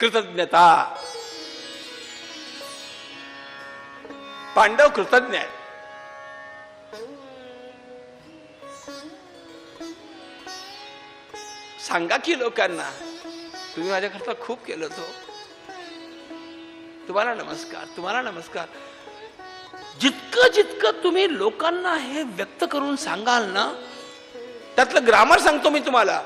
कृतज्ञता। पांडव कृतज्ञ आहेत। सांगा की लोकांना तुम्ही माझ्याकरता खूप केलं तो। तुम्हाला नमस्कार तुम्हाला नमस्कार। जितकं जितकं तुम्ही लोकांना हे व्यक्त करून सांगाल ना त्यातलं ग्रामर सांगतो मी तुम्हाला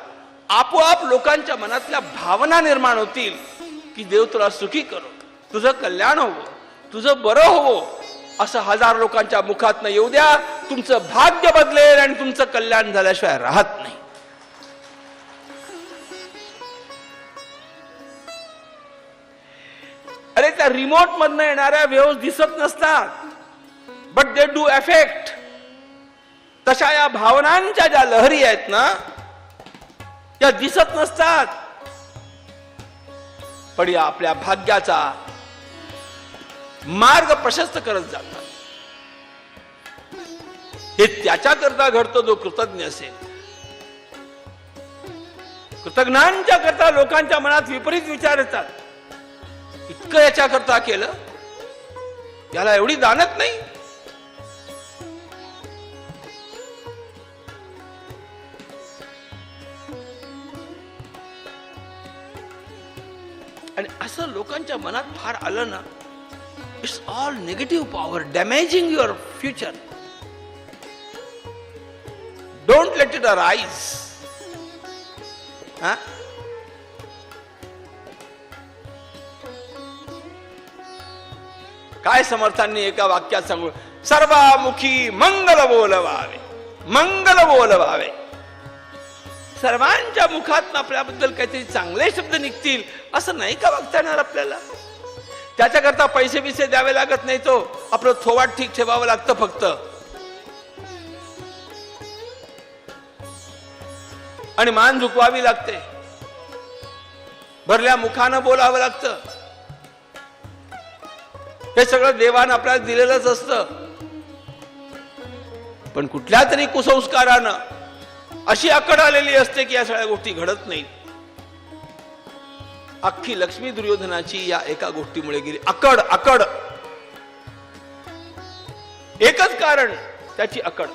आपोआप लोकांच्या मनातल्या भावना निर्माण होतील। की देव तुला सुखी करो. तुझं कल्याण हवं. तुझं बरं हवं. असं हजार लोकांच्या मुखातनं येऊ द्या. तुमचं भाग्य बदलेल आणि तुमचं कल्याण झाल्याशिवाय राहत नाही. अरे त्या रिमोट मधनं येणाऱ्या वेव्ह दिसत नसतात. बट दे डू एफेक्ट तशा या भावनांच्या ज्या लहरी आहेत ना त्या दिसत नसतात. पण या आपल्या भाग्याचा मार्ग प्रशस्त करत जातात हे त्याच्याकरता घडतो जो कृतज्ञ असेल. कृतज्ञांच्या करता लोकांच्या मनात विपरीत विचार येतात. इतकं याच्याकरता केलं याला एवढी जाणत नाही. आणि असं लोकांच्या मनात फार आलं ना it's all negative power damaging your future don't let it arise हा काय समर्थांनी एका वाक्यात सांगू? सर्वामुखी मंगल बोलवावे मंगल बोलवावे. सर्वांच्या मुखात आपल्याबद्दल काहीतरी चांगले शब्द निघतील असं नाही का वागता येणार आपल्याला? त्याच्याकरता पैसे बिसे द्यावे लागत नाही तो. आपलं थोवाट ठीक ठेवावं लागतं फक्त. आणि मान झुकवावी लागते. भरल्या मुखानं बोलावं लागतं. हे सगळं देवानं आपल्याला दिलेलंच असतं. पण कुठल्या तरी कुसंस्कारानं अशी आकड आलेली असते की या सगळ्या गोष्टी घडत नाहीत. अख्खी लक्ष्मी दुर्योधनाची या एका गोष्टीमुळे गेली. अकड अकड एकच कारण त्याची अकड